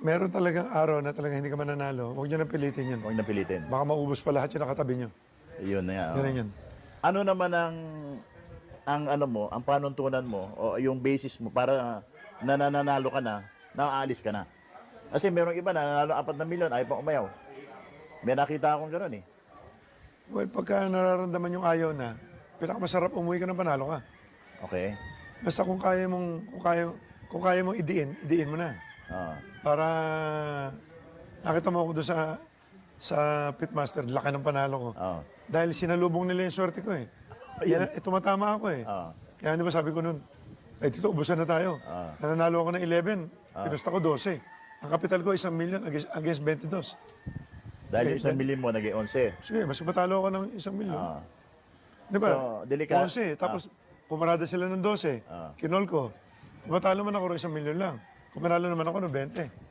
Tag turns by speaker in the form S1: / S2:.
S1: meron talagang araw na talaga hindi ka mananalo, huwag niyo nang pilitin yun.
S2: Huwag na pilitin.
S1: Baka maubos pa lahat yung nakatabi niyo.
S2: Yun na nga. oh.
S1: Ganun yan.
S2: Ano naman ang ang ano mo, ang panuntunan mo o yung basis mo para na nananalo ka na, naaalis ka na. Kasi merong iba na nanalo 4 na milyon, ay pang umayaw. May nakita akong gano'n eh.
S1: Well, pagka nararamdaman yung ayaw na, pinakamasarap umuwi ka ng panalo ka.
S2: Okay?
S1: Basta kung kaya mong, kung kaya, kung kaya mong idiin, idiin mo na.
S2: Ah.
S1: Para nakita mo ako doon sa sa pitmaster, laki ng panalo ko.
S2: Ah.
S1: Dahil sinalubong nila yung swerte ko eh. Yan, eh, tumatama ako eh.
S2: Ah.
S1: Kaya di ba sabi ko nun, ay tito, ubusan na tayo.
S2: Ah.
S1: Nananalo ako ng 11, pinusta ko 12. Ang kapital ko isang million against, against 22.
S2: Dahil yung isang milyon mo, naging 11.
S1: Sige, mas matalo ako ng isang million.
S2: Ah.
S1: Di ba?
S2: So, delika-
S1: 11, tapos pumarada sila ng 12.
S2: Ah.
S1: Kinol ko. Matalo man ako ng isang milyon lang. Kung manalo naman ako ng 20.